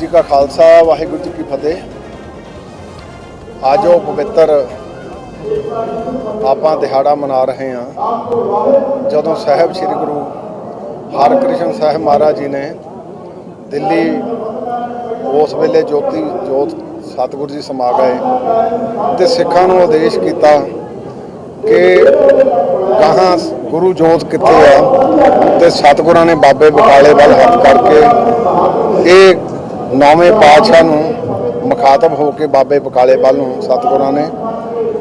ਜੀ ਕਾ ਖਾਲਸਾ, ਵਾਹਿਗੁਰੂ ਜੀ ਕੀ ਫਤਿਹ। ਅੱਜ ਉਹ ਪਵਿੱਤਰ ਆਪਾਂ ਦਿਹਾੜਾ ਮਨਾ ਰਹੇ ਹਾਂ। ਜਦੋਂ ਸਾਹਿਬ ਸ੍ਰੀ ਗੁਰੂ ਹਰਕ੍ਰਿਸ਼ਨ ਸਾਹਿਬ ਮਹਾਰਾਜ ਜੀ ਨੇ ਦਿੱਲੀ ਉਸ ਵੇਲੇ ਜੋਤੀ, ਜੋਤ ਸਤਿਗੁਰੂ ਜੀ ਸਮਾ ਗਏ ਤੇ ਸਿੱਖਾਂ ਨੂੰ ਆਦੇਸ਼ ਕੀਤਾ ਕਿ ਕਹਾਂ ਗੁਰੂ ਜੋਤ ਕਿੱਥੇ ਆ ਤੇ ਸਤਿਗੁਰਾਂ ਨੇ ਬਾਬੇ ਬਕਾਲੇ ਵੱਲ ਹੱਥ ਕਰਕੇ ਇਹ ਨੌਵੇਂ ਪਾਤਸ਼ਾਹ ਨੂੰ ਮੁਖਾਤਬ ਹੋ ਕੇ ਬਾਬੇ ਬਕਾਲੇ ਵੱਲ ਨੂੰ ਸਤਿਗੁਰਾਂ ਨੇ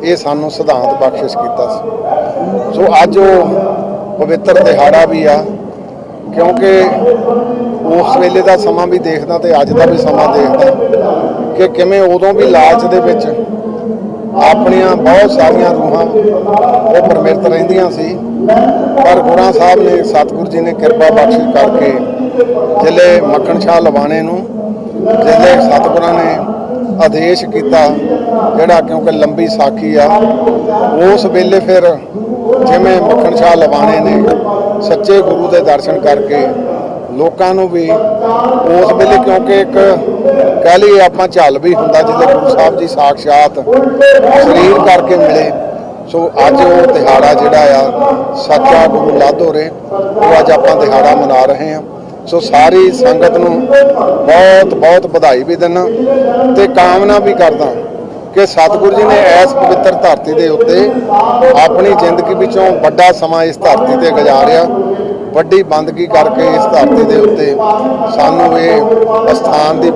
ਇਹ ਸਾਨੂੰ ਸਿਧਾਂਤ ਬਖਸ਼ਿਸ਼ ਕੀਤਾ ਸੀ। ਸੋ ਅੱਜ ਉਹ ਪਵਿੱਤਰ ਦਿਹਾੜਾ ਵੀ ਆ, ਕਿਉਂਕਿ ਉਸ ਵੇਲੇ ਦਾ ਸਮਾਂ ਵੀ ਦੇਖਦਾ ਤੇ ਅੱਜ ਦਾ ਵੀ ਸਮਾਂ ਦੇਖਦਾ ਕਿ ਕਿਵੇਂ ਉਦੋਂ ਵੀ ਲਾਲਚ ਦੇ ਵਿੱਚ ਆਪਣੀਆਂ ਬਹੁਤ ਸਾਰੀਆਂ ਰੂਹਾਂ ਉਹ ਪਰਮਿਰਤ ਰਹਿੰਦੀਆਂ ਸੀ। ਪਰ ਗੁਰਾਂ ਸਾਹਿਬ ਨੇ ਸਤਿਗੁਰੂ ਜੀ ਨੇ ਕਿਰਪਾ ਬਖਸ਼ਿਸ਼ ਕਰਕੇ ਜਿਲੇ ਮੱਖਣ ਸ਼ਾਹ ਲਵਾਣੇ ਨੂੰ ਜਿਹਦੇ ਸਤਿਗੁਰਾਂ ਨੇ ਆਦੇਸ਼ ਕੀਤਾ, ਜਿਹੜਾ ਕਿਉਂਕਿ ਲੰਬੀ ਸਾਖੀ ਆ, ਉਸ ਵੇਲੇ ਫਿਰ ਜਿਵੇਂ ਮੱਖਣ ਸ਼ਾਹ ਲਵਾਣੇ ਨੇ ਸੱਚੇ ਗੁਰੂ ਦੇ ਦਰਸ਼ਨ ਕਰਕੇ ਲੋਕਾਂ ਨੂੰ ਵੀ ਉਸ ਵੇਲੇ ਕਿਉਂਕਿ ਇੱਕ ਕਹਿ ਲਈਏ ਆਪਾਂ ਝੱਲ ਵੀ ਹੁੰਦਾ ਜਿੱਦੇ ਗੁਰੂ ਸਾਹਿਬ ਜੀ ਸਾਖਸ਼ਾਤ ਸਰੀਰ ਕਰਕੇ ਮਿਲੇ, ਸੋ ਅੱਜ ਉਹ ਦਿਹਾੜਾ ਜਿਹੜਾ ਆ, ਸੱਚਾ ਗੁਰੂ ਲਾਧੋਰੇ ਉਹ ਅੱਜ ਆਪਾਂ ਦਿਹਾੜਾ ਮਨਾ ਰਹੇ ਹਾਂ। ਸੋ ਸਾਰੀ ਸੰਗਤ ਨੂੰ ਬਹੁਤ ਬਹੁਤ ਵਧਾਈ ਵੀ ਦਿੰਦਾ ਤੇ ਕਾਮਨਾ ਵੀ ਕਰਦਾ ਕਿ ਸਤਿਗੁਰੂ ਜੀ ਨੇ ਇਸ ਪਵਿੱਤਰ ਧਰਤੀ ਦੇ ਉੱਤੇ ਆਪਣੀ ਜ਼ਿੰਦਗੀ ਵਿੱਚੋਂ ਵੱਡਾ ਸਮਾਂ ਇਸ ਧਰਤੀ ਤੇ ਗੁਜ਼ਾਰਿਆ। ਵੱਡੀ ਬੰਦਗੀ ਕਰਕੇ ਇਸ ਧਰਤੀ ਦੇ ਉੱਤੇ ਸਾਨੂੰ ਇਹ ਸਥਾਨ ਦੀ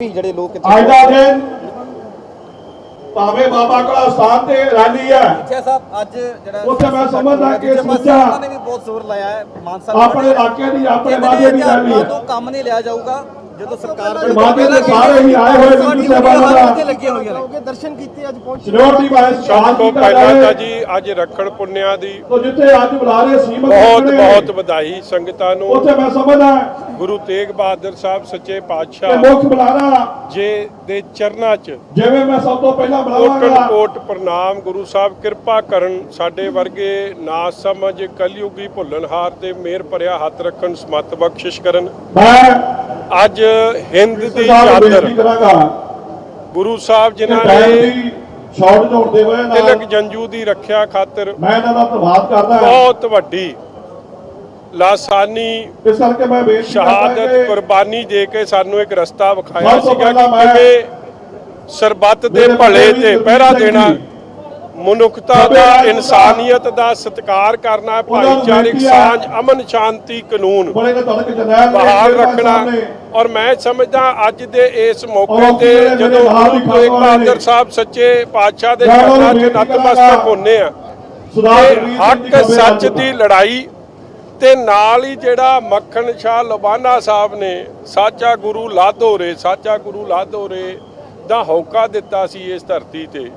ਜਿਹੜੇ ਲੋਕ ਇੱਥੇ ਅੱਜ ਦਾ ਦਿਨ ਭਾਵੇਂ ਬਾਬਾ ਕੋਲ ਸਥਾਨ ਤੇ ਰੈਲੀ ਹੈ। ਸਿੱਖਿਆ ਸਾਹਿਬ ਅੱਜ ਜਿਹੜਾ ਉੱਥੇ ਮੈਂ ਸਮਝਦਾ ਕਿ ਸਮੁੱਚਾ ਉਹਨਾਂ ਨੇ ਵੀ ਬਹੁਤ ਜ਼ੋਰ ਲਾਇਆ ਹੈ ਮਾਨ ਸਾਹਿਬ ਆਪਣੇ ਇਲਾਕੇ ਦੀ ਆਪਣੇ ਵਾਅਦੇ ਦੀ ਰੈਲੀ ਹੈ। ਕੰਮ ਨਹੀਂ ਲਿਆ ਜਾਊਗਾ। ਜਦੋਂ ਸਰਕਾਰ ਵਾਅਦੇ ਦੇ ਸਾਰੇ ਹੀ ਆਏ ਹੋਏ ਬਿੰਦੂ ਸਾਹਿਬਾਨਾਂ ਦਾ ਲੱਗੀਆਂ ਹੋਈਆਂ ਨੇ ਦਰਸ਼ਨ ਕੀਤੇ ਅੱਜ ਪਹੁੰਚ। ਸਿਕਿਉਰਿਟੀ ਵਾਇਸ ਸਭ ਸ਼ਾਂਤ ਤੋਂ ਪਹਿਲਾਂ ਜੀ ਅੱਜ ਰੱਖੜ ਪੁੰਨਿਆ ਦੀ ਤੋ ਜਿੱਥੇ ਅੱਜ ਬੁਲਾ ਰਹੇ ਸੀਮਤ ਬਹੁਤ ਨੇ, ਬਹੁਤ ਵਧਾਈ ਸੰਗਤਾਂ ਨੂੰ। ਉੱਥੇ ਮੈਂ ਸਮਝਦਾ ਗੁਰੂ ਤੇਗ ਬਹਾਦਰ ਸਾਹਿਬ ਸੱਚੇ ਕਿ ਪਾਤਸ਼ਾਹ ਮੁੱਖ ਬੁਲਾਰਾ ਜੇ ਦੇ ਚਰਨਾਂ 'ਚ ਜਿਵੇਂ ਮੈਂ ਸਭ ਤੋਂ ਪਹਿਲਾਂ ਕੋਟਨ ਬੁਲਾਵਾਂਗਾ। ਕੋਟ ਪ੍ਰਣਾਮ ਗੁਰੂ ਸਾਹਿਬ ਕਿਰਪਾ ਕਰਨ ਸਾਡੇ ਵਰਗੇ ਨਾ ਸਮਝ ਕਲਯੁਗੀ ਭੁੱਲਣਹਾਰ ਤੇ ਮਿਹਰ ਭਰਿਆ ਹੱਥ ਰੱਖਣ ਸਮਤ ਬਖਸ਼ਿਸ਼ ਕਰਨ। ਮੈਂ ਅੱਜ ਹਿੰਦ ਦੀ ਕਰਾਂਗਾ ਗੁਰੂ ਸਾਹਿਬ ਜਿਨ੍ਹਾਂ ਨੇ ਦੀ ਸ਼ਾਰਟ ਜੋੜਦੇ ਹੋਏ ਤਿਲਕ ਨਾਲ ਜੰਜੂ ਦੀ ਰੱਖਿਆ ਖਾਤਰ ਮੈਂ ਇਹਨਾਂ ਦਾ ਧੰਨਵਾਦ ਕਰਦਾ ਬਹੁਤ ਵੱਡੀ ਲਾਸਾਨੀ ਇਸ ਕਰਕੇ ਮੈਂ ਬੇਨਤੀ ਸ਼ਹਾਦਤ ਕੁਰਬਾਨੀ ਦੇ ਕੇ ਸਾਨੂੰ ਇੱਕ ਰਸਤਾ ਵਿਖਾਇਆ ਸੀਗਾ ਕਿ ਕਿਵੇਂ ਸਰਬੱਤ ਦੇ ਭਲੇ ਤੇ ਪਹਿਰਾ ਦੇਣਾ ਮਨੁੱਖਤਾ ਦਾ ਇਨਸਾਨੀਅਤ ਦਾ ਸਤਿਕਾਰ ਕਰਨਾ ਭਾਈਚਾਰਕ ਸਾਂਝ ਅਮਨ ਸ਼ਾਂਤੀ ਕਾਨੂੰਨ। ਬਹਾਲ ਰੱਖਣਾ। ਔਰ ਮੈਂ ਸਮਝਦਾ ਅੱਜ ਦੇ ਇਸ ਮੌਕੇ ਤੇ ਜਦੋਂ ਗੁਰੂ ਤੇਗ ਬਹਾਦਰ। ਸਾਹਿਬ ਸੱਚੇ ਪਾਤਸ਼ਾਹ ਦੇ ਚਰਨਾਂ 'ਚ ਨਤਮਸਤਕ। ਹੁੰਨੇ ਆ ਹੱਕ ਸੱਚ ਦੀ ਲੜਾਈ ਤੇ ਨਾਲ ਹੀ ਜਿਹੜਾ ਮੱਖਣ ਸ਼ਾਹ ਲਬਾਨਾ ਸਾਹਿਬ ਨੇ ਸਾਚਾ ਗੁਰੂ ਲਾਧੋਰੇ ਸਾਚਾ ਗੁਰੂ ਲਾਧੋਰੇ ਦਾ ਹੌਕਾ ਦਿੱਤਾ ਸੀ ਇਸ ਧਰਤੀ ਤੇ।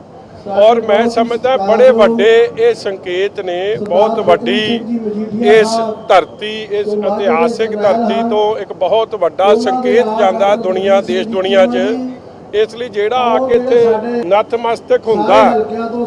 ਔਰ ਮੈਂ ਸਮਝਦਾ ਬੜੇ ਵੱਡੇ ਇਹ ਸੰਕੇਤ ਨੇ ਬਹੁਤ ਵੱਡੀ ਇਸ ਧਰਤੀ ਇਸ ਇਤਿਹਾਸਿਕ ਧਰਤੀ ਤੋਂ ਇੱਕ ਬਹੁਤ ਵੱਡਾ ਸੰਕੇਤ ਜਾਂਦਾ ਦੁਨੀਆ ਦੇਸ਼ ਦੁਨੀਆ 'ਚ। ਇਸ ਲਈ ਜਿਹੜਾ ਆ ਕੇ ਇੱਥੇ ਨਤਮਸਤਕ ਹੁੰਦਾ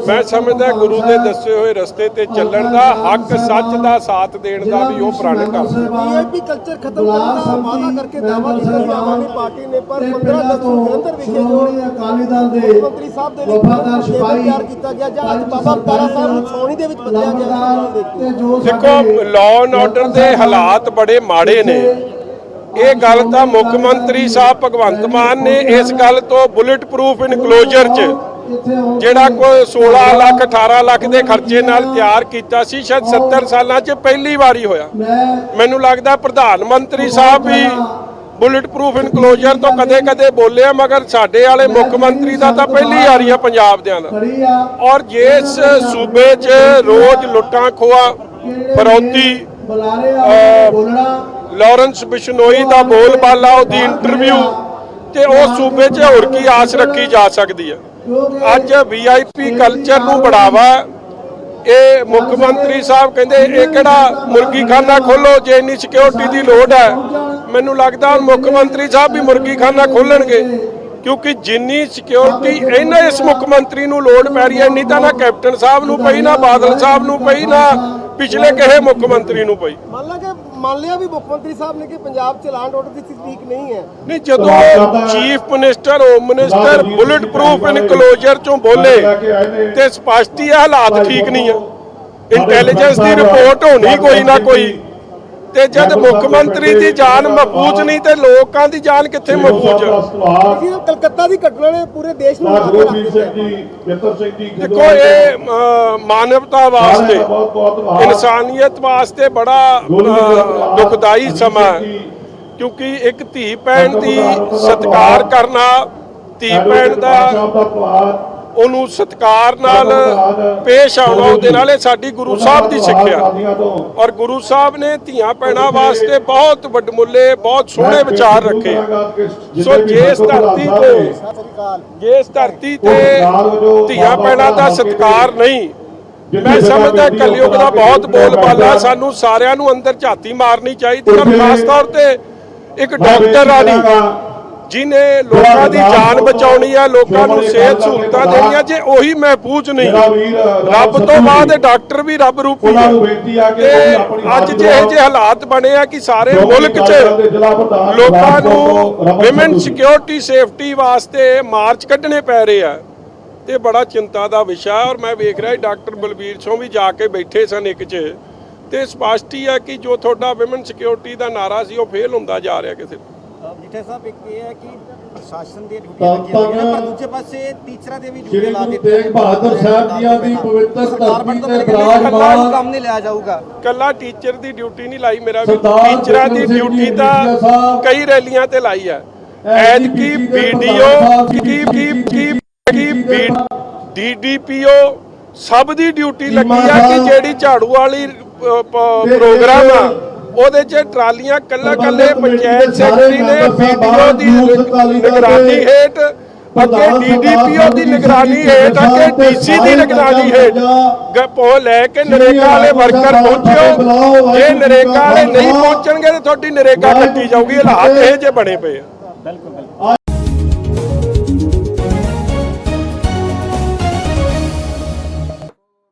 ਮੈਂ ਸਮਝਦਾ ਗੁਰੂ ਦੇ ਦੱਸੇ ਹੋਏ ਰਸਤੇ ਤੇ ਚੱਲਣ ਦਾ ਹੱਕ ਸੱਚ ਦਾ ਸਾਥ ਦੇਣ ਦਾ ਵੀ ਉਹ ਪ੍ਰਣ ਕਰਦਾ ਵੀਆਈਪੀ ਕਲਚਰ ਖਤਮ ਕਰਨ ਦਾ ਵਾਅਦਾ ਕਰਕੇ ਦਾਅਵਾ ਕੀਤਾ ਸੀ ਆਮ ਆਦਮੀ ਪਾਰਟੀ ਨੇ ਪਰ 15 ਅਗਸਤ ਨੂੰ ਜਲੰਧਰ ਵਿਖੇ ਜੋ ਅਕਾਲੀ ਦਲ ਦੇ ਮੰਤਰੀ ਸਾਹਿਬ ਦੇ ਲਈ ਵਫਾਦਾਰ ਸਿਪਾਹੀ ਤਿਆਰ ਕੀਤਾ ਗਿਆ ਜਾਂ ਅੱਜ ਬਾਬਾ ਤਾਰਾ ਸਾਹਿਬ ਨੂੰ ਛਾਉਣੀ ਦੇ ਵਿੱਚ ਬਦਲਿਆ ਗਿਆ। ਦੇਖੋ ਲਾਅ ਐਂਡ ਆਰਡਰ ਦੇ ਹਾਲਾਤ ਬੜੇ ਮਾੜੇ ਨੇ। ਇਹ ਗੱਲ ਤਾਂ ਮੁੱਖ ਮੰਤਰੀ ਸਾਹਿਬ ਭਗਵੰਤ ਮਾਨ ਨੇ ਇਸ ਗੱਲ ਤੋਂ ਬੁਲੇਟ ਪ੍ਰੂਫ ਇਨਕਲੋਜ਼ਰ 'ਚ, ਜਿਹੜਾ ਕੋਈ 16 ਲੱਖ 18 ਲੱਖ ਦੇ ਖਰਚੇ ਨਾਲ ਤਿਆਰ ਕੀਤਾ ਸੀ, ਸ਼ਾਇਦ 70 ਸਾਲਾਂ 'ਚ ਪਹਿਲੀ ਵਾਰੀ ਹੋਇਆ। ਮੈਨੂੰ ਲੱਗਦਾ ਪ੍ਰਧਾਨ ਮੰਤਰੀ ਸਾਹਿਬ ਵੀ ਬੁਲੇਟ ਪ੍ਰੂਫ ਇਨਕਲੋਜ਼ਰ ਤੋਂ ਕਦੇ-ਕਦੇ ਬੋਲਿਆ, ਮਗਰ ਸਾਡੇ ਵਾਲੇ ਮੁੱਖ ਮੰਤਰੀ ਦਾ ਤਾਂ ਪਹਿਲੀ ਵਾਰੀ ਆ ਪੰਜਾਬ ਦਿਆਂ ਦਾ। ਔਰ ਜਿਸ ਸੂਬੇ 'ਚ ਰੋਜ਼ ਲੁੱਟਾਂ ਖੋਆ ਫਰੌਤੀ ਬੁਲਾਰੇ ਬੋਲਣਾ ਲਾਰੈਂਸ ਬਿਸ਼ਨੋਈ ਦਾ ਬੋਲਬਾਲਾ, ਉਹਦੀ ਇੰਟਰਵਿਊ ਤੇ ਉਹ ਸੂਬੇ 'ਚ ਹੋਰ ਕੀ ਆਸ ਰੱਖੀ ਜਾ ਸਕਦੀ ਹੈ? ਅੱਜ ਵੀਆਈਪੀ ਕਲਚਰ ਨੂੰ ਬੜਾਵਾ ਇਹ ਮੁੱਖ ਮੰਤਰੀ ਸਾਹਿਬ ਕਹਿੰਦੇ, ਇਹ ਕਿਹੜਾ ਮੁਰਗੀਖਾਨਾ ਖੋਲੋ? ਜੇ ਇੰਨੀ ਸਿਕਿਉਰਿਟੀ ਦੀ ਲੋੜ ਹੈ, ਮੈਨੂੰ ਲੱਗਦਾ ਮੁੱਖ ਮੰਤਰੀ ਸਾਹਿਬ ਵੀ ਮੁਰਗੀਖਾਨਾ ਖੋਲਣਗੇ। ਕਿਉਂਕਿ ਜਿੰਨੀ ਸਿਕਿਉਰਿਟੀ ਇਹਨਾਂ ਇਸ ਮੁੱਖ ਮੰਤਰੀ ਨੂੰ ਲੋੜ ਪੈ ਰਹੀ ਹੈ, ਇੰਨੀ ਤਾਂ ਨਾ ਕੈਪਟਨ ਸਾਹਿਬ ਨੂੰ ਪਈ, ਨਾ ਬਾਦਲ ਸਾਹਿਬ ਨੂੰ ਪਈ, ਨਾ ਪਿਛਲੇ ਕਿਸੇ ਮੁੱਖ ਮੰਤਰੀ ਨੂੰ ਪਈ। ਮੰਨ ਲਾ ਕਿ ਮੰਨ ਲਿਆ ਵੀ ਮੁੱਖ ਮੰਤਰੀ ਸਾਹਿਬ ਨੇ ਕਿ ਪੰਜਾਬ ਚ ਲਾਂਡ ਆਰਡਰ ਦੀ ਸਥਿਤੀ ਨਹੀਂ ਹੈ। ਨਹੀਂ ਜਦੋਂ chief minister home minister bullet proof enclosure ਚੋਂ ਬੋਲੇ ਤੇ ਸਪਸ਼ਟ ਹੀ ਹਾਲਾਤ ਠੀਕ ਨਹੀਂ ਆ। ਇੰਟੈਲੀਜੈਂਸ ਦੀ ਰਿਪੋਰਟ ਹੋਣੀ ਕੋਈ ਨਾ ਕੋਈ। ਤੇ ਜਦ ਮੁੱਖ ਮੰਤਰੀ ਦੀ ਜਾਨ ਮਹਿਫੂਜ਼ ਨਹੀਂ ਤੇ ਲੋਕਾਂ ਦੀ ਜਾਨ ਕਿੱਥੇ ਮਹਿਫੂਜ਼ ਆ ਜੀ ਕਲਕੱਤਾ ਦੀ ਘਟਨਾ ਨੇ ਪੂਰੇ ਦੇਸ਼ ਨੂੰ ਗੁਰਬੀਰ ਦਿੱਤਾ ਸਿੰਘ ਜੀ ਬਿੰਦਰ ਸਿੰਘ ਜੀ ਦੇਖੋ ਇਹ ਮਾਨਵਤਾ ਵਾਸਤੇ ਇਨਸਾਨੀਅਤ ਵਾਸਤੇ ਬੜਾ ਦੁਖਦਾਈ ਸਮਾਂ। ਕਿਉਂਕਿ ਇੱਕ ਧੀ ਭੈਣ ਦੀ ਸਤਿਕਾਰ ਕਰਨਾ ਧੀ ਭੈਣ ਦਾ ਉਹਨੂੰ ਸਤਿਕਾਰ ਨਾਲ ਪੇਸ਼ ਆਉਣਾ ਉਹਦੇ ਨਾਲ ਇਹ ਸਾਡੀ ਗੁਰੂ ਸਾਹਿਬ ਦੀ ਸਿੱਖਿਆ। ਔਰ ਗੁਰੂ ਸਾਹਿਬ ਨੇ ਧੀਆਂ ਭੈਣਾਂ ਵਾਸਤੇ ਬਹੁਤ ਵੱਡਮੁੱਲੇ ਬਹੁਤ ਸੋਹਣੇ ਵਿਚਾਰ ਰੱਖੇ। ਸੋ ਜਿਸ ਧਰਤੀ ਤੇ ਜਿਸ ਧਰਤੀ ਤੇ ਧੀਆਂ ਭੈਣਾਂ ਦਾ ਸਤਿਕਾਰ ਨਹੀਂ ਮੈਂ ਸਮਝਦਾ ਕਲਯੁਗ ਦਾ ਬਹੁਤ ਬੋਲਬਾਲਾ ਸਾਨੂੰ ਸਾਰਿਆਂ ਨੂੰ ਅੰਦਰ ਝਾਤੀ ਮਾਰਨੀ ਚਾਹੀਦੀ ਔਰ ਖਾਸ ਤੌਰ ਤੇ ਇੱਕ ਡਾਕਟਰ ਆ ਦੀ ਜਿਨੇ ਲੋਕਾਂ ਦੀ ਜਾਨ ਬਚਾਉਣੀ ਹੈ ਲੋਕਾਂ ਨੂੰ ਸਿਹਤ ਸਹੂਲਤਾਂ ਦੇਣੀਆਂ ਜੇ ਉਹੀ ਮਹਿਫੂਜ਼ ਨਹੀਂ। ਰੱਬ ਤੋਂ ਬਾਅਦ ਇਹ ਡਾਕਟਰ ਵੀ ਰੱਬ ਰੂਪੀ ਉਹਨਾਂ ਹੈ ਨੂੰ ਬੇਨਤੀ ਆ ਕਿ ਅੱਜ ਜੇ ਇਹ ਜੇ ਹਾਲਾਤ ਬਣੇ ਆ ਕਿ ਸਾਰੇ ਮੁਲਕ 'ਚ ਲੋਕਾਂ ਨੂੰ ਵਿਮਨ ਸਿਕਿਉਰਿਟੀ ਸੇਫਟੀ ਵਾਸਤੇ ਮਾਰਚ ਕੱਢਣੇ ਪੈ ਰਹੇ ਆ। ਤੇ ਬੜਾ ਚਿੰਤਾ ਦਾ ਵਿਸ਼ਾ ਔਰ ਮੈਂ ਵੇਖ ਰਿਹਾ ਡਾਕਟਰ ਬਲਬੀਰ ਸਿੰਘ ਵੀ ਜਾ ਕੇ ਬੈਠੇ ਸਨ ਇੱਕ 'ਚ। ਤੇ ਸਪਸ਼ਟ ਹੀ ਹੈ ਕਿ ਜੋ ਤੁਹਾਡਾ ਵਿਮਨ ਸਿਕਿਉਰਿਟੀ ਦਾ ਨਾਰਾ ਸੀ ਉਹ ਫੇਲ ਹੁੰਦਾ ਜਾ ਰਿਹਾ ਕਿਸੇ ਜਿੱਥੇ ਸਾਹਿਬ ਇੱਕ ਇਹ ਹੈ ਕਿ ਪ੍ਰਸ਼ਾਸਨ ਦੀਆਂ ਲੱਗੀਆਂ ਹੋਈਆਂ ਨੇ ਪਰ ਦੂਜੇ ਪਾਸੇ ਟੀਚਰਾਂ ਦੇ ਵੀ ਡਿਊਟੀ ਲਾ ਦਿੱਤੀ ਤੇਗ ਬਹਾਦਰ ਸਾਹਿਬ ਜੀਆਂ ਦੀ ਪਵਿੱਤਰ ਧਰਤੀ ਤੇ ਬਿਰਾਜਮਾਨ ਕੰਮ ਨਹੀਂ ਲਿਆ ਜਾਊਗਾ ਕੱਲਾ ਟੀਚਰ ਦੀ ਡਿਊਟੀ ਨਹੀਂ ਲਾਈ ਮੇਰਾ ਟੀਚਰਾਂ ਦੀ ਡਿਊਟੀ ਤਾਂ ਕਈ ਰੈਲੀਆਂ ਤੇ ਲਾਈ ਹੈ ਐਦ ਕੀ ਦੇ ਵੀਡੀਓ ਕੀ ਕੀ ਕੀ ਕੀ ਦੇ ਡੀਡੀਪੀਓ ਸਭ ਦੀ ਡਿਊਟੀ ਲੱਗੀ ਆ ਕਿ ਜਿਹੜੀ ਝਾੜੂ ਵਾਲੀ ਪ੍ਰੋਗਰਾਮ ਆ ਉਹਦੇ 'ਚ ਟਰਾਲੀਆਂ ਕੱਲਾ ਕੱਲੇ ਪੰਚਾਇਤ ਸੈਕਟਰੀ ਨੇ ਸਾਹਿਬਾਨ, ਦੀ ਨਿਗਰਾਨੀ ਹੇਠ ਅੱਗੇ ਡੀਡੀਪੀਓ ਦੀ ਨਿਗਰਾਨੀ ਹੇਠ ਅੱਗੇ ਡੀਸੀ ਦੀ ਨਿਗਰਾਨੀ ਹੇਠ ਗੱਪੋ ਲੈ ਕੇ ਨਰੇਗਾ ਵਾਲੇ ਵਰਕਰ ਪਹੁੰਚਿਓ ਜੇ ਨਰੇਗਾ ਵਾਲੇ ਨਹੀਂ ਪਹੁੰਚਣਗੇ ਤਾਂ ਤੁਹਾਡੀ ਨਰੇਗਾ ਕੱਟੀ ਜਾਊਗੀ ਹਾਲਾਤ ਇਹ ਜੇ ਬਣੇ ਪਏ ਆ।